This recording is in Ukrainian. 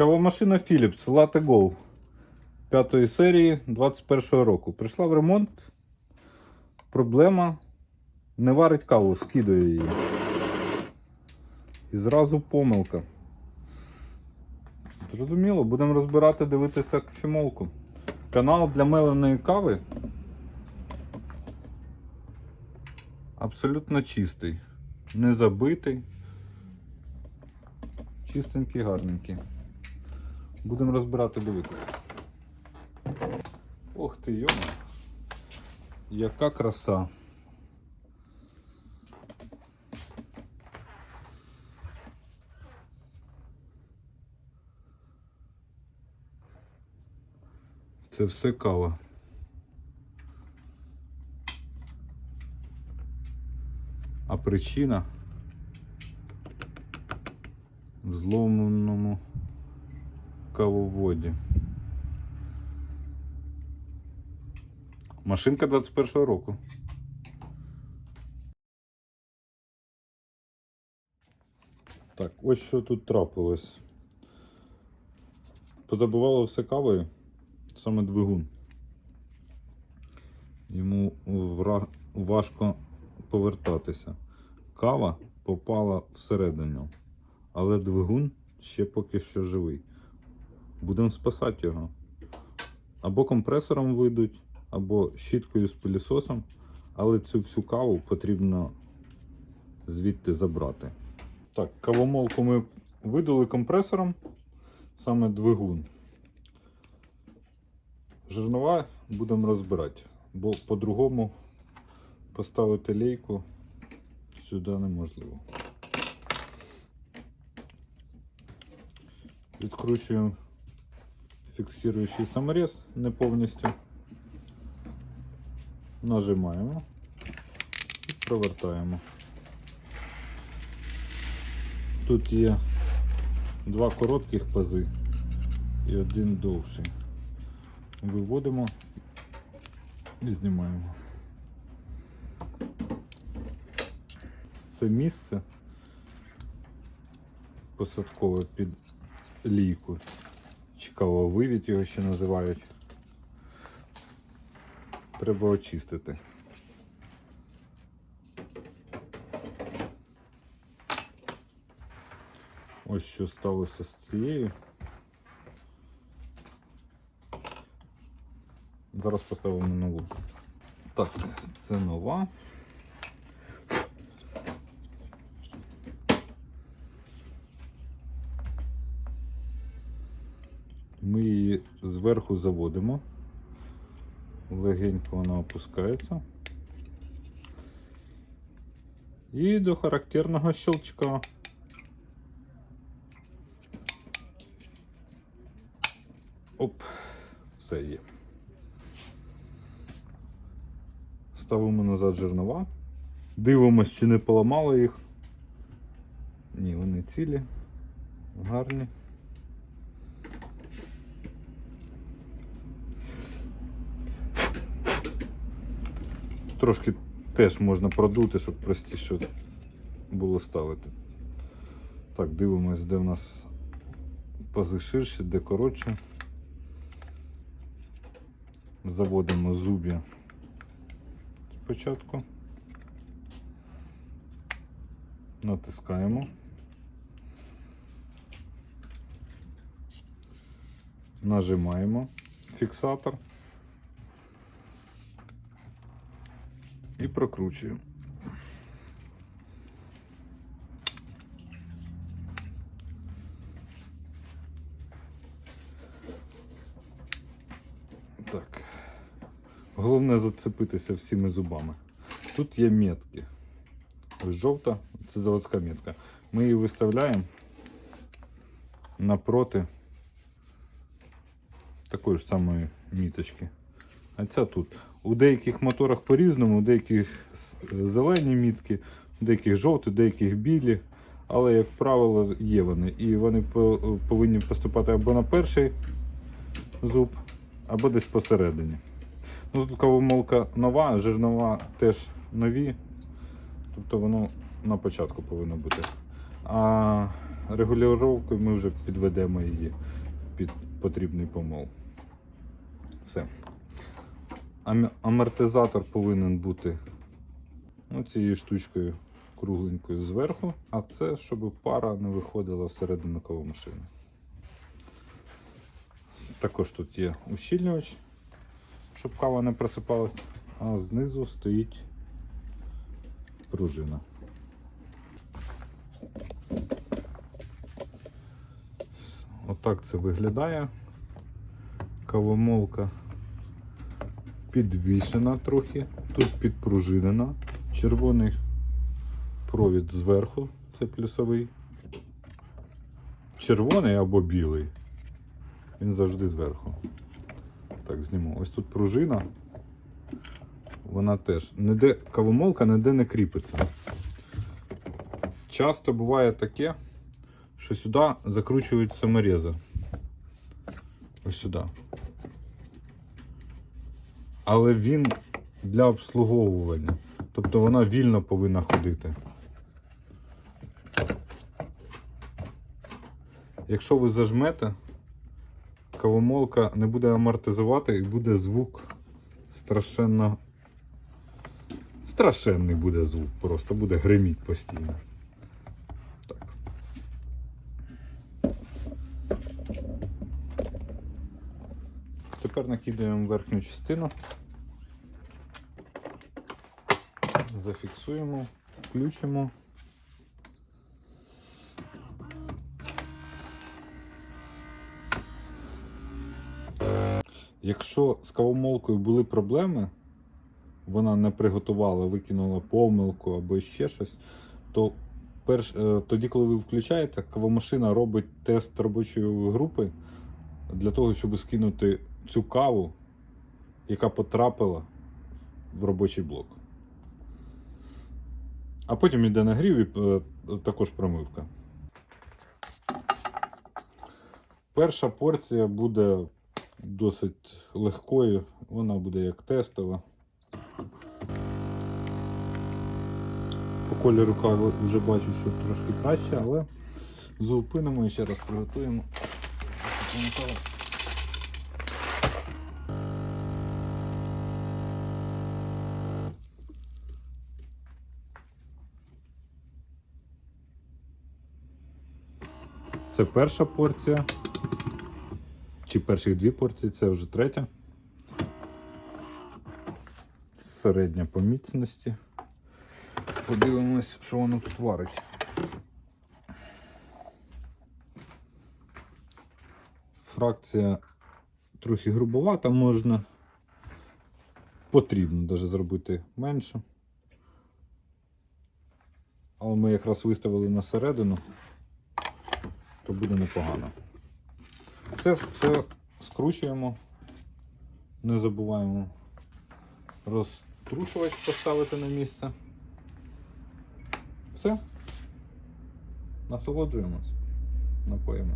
Кавомашина Philips Latte Go 5 серії 21 року. Прийшла в ремонт. Проблема не варить каву, скидає її. І зразу помилка. Зрозуміло, будемо розбирати, дивитися кофемолку. Канал для меленої кави абсолютно чистий, не забитий. Чистенький, гарненький. Будемо розбирати, дивитися. Ох ти, йома. Яка краса. Це все кава. А причина в зломаному кавоводі. Машинка 21-го року. Так, ось що тут трапилось. Позабувало все кавою, саме двигун. Йому важко повертатися. Кава попала всередину, але двигун ще поки що живий. Будемо спасати його. Або компресором вийдуть, або щіткою з пилісосом, але цю всю каву потрібно звідти забрати. Так, кавомолку ми видали компресором, саме двигун. Жернова будемо розбирати, бо по-другому поставити лейку сюди неможливо. Відкручуємо фіксуючий саморез не повністю. Нажимаємо і провертаємо. Тут є два коротких пази і один довший. Виводимо і знімаємо. Це місце посадкове під лійку. Чи кавовивід його ще називають. Треба очистити. Ось що сталося з цією. Зараз поставимо нову. Так, це нова. Зверху заводимо. Легенько вона опускається. І до характерного щелчка. Оп, все є. Ставимо назад жернова. Дивимось, чи не поламало їх. Ні, вони цілі, гарні. Трошки теж можна продути, щоб простіше було ставити. Так, дивимось, де в нас пази ширші, де коротше. Заводимо зуб'я спочатку. Натискаємо. Нажимаємо фіксатор. І прокручуємо. Так. Головне зацепитися всіми зубами. Тут є метки. Ось жовта, це заводська метка. Ми її виставляємо напроти такої ж самої міточки. А ця тут. У деяких моторах по-різному, у деяких зелені мітки, у деяких жовті, деяких білі. Але, як правило, є вони. І вони повинні поступати або на перший зуб, або десь посередині. Ну, тут кавомолка нова, жирнова теж нові. Тобто воно на початку повинно бути. А регулювання ми вже підведемо її під потрібний помол. Все. Ам- Амортизатор повинен бути цією штучкою кругленькою зверху, а це, щоб пара не виходила всередину кавомашини. Також тут є ущільнювач, щоб кава не просипалась, а знизу стоїть пружина. Отак це виглядає. Кавомолка підвішена трохи, тут підпружинена. Червоний провід зверху, це плюсовий. Червоний або білий. Він завжди зверху. Так, зніму. Ось тут пружина. Вона теж. Ніде, кавомолка ніде не кріпиться. Часто буває таке, що сюди закручують саморези. Ось сюди. Але він для обслуговування. Тобто вона вільно повинна ходити. Якщо ви зажмете, кавомолка не буде амортизувати і буде звук страшенно. Страшенний буде звук, просто буде гриміть постійно. Так. Тепер накидаємо верхню частину. Зафіксуємо, включимо. Якщо з кавомолкою були проблеми, вона не приготувала, викинула помилку або ще щось, то перш, е, тоді, коли ви включаєте, кавомашина робить тест робочої групи для того, щоб скинути цю каву, яка потрапила в робочий блок. А потім йде нагрів і е, також промивка. Перша порція буде досить легкою, вона буде як тестова. По кольору кави вже бачу, що трошки краще, але зупинимо і ще раз приготуємо. Це перша порція. Чи перших дві порції, це вже третя. Середня по міцності. Подивимось, що воно тут варить. Фракція трохи грубовата можна. Потрібно навіть зробити менше. Але ми якраз виставили на середину, то буде непогано. Все, все скручуємо, не забуваємо розтрушувач поставити на місце. Все. Насолоджуємось напоями.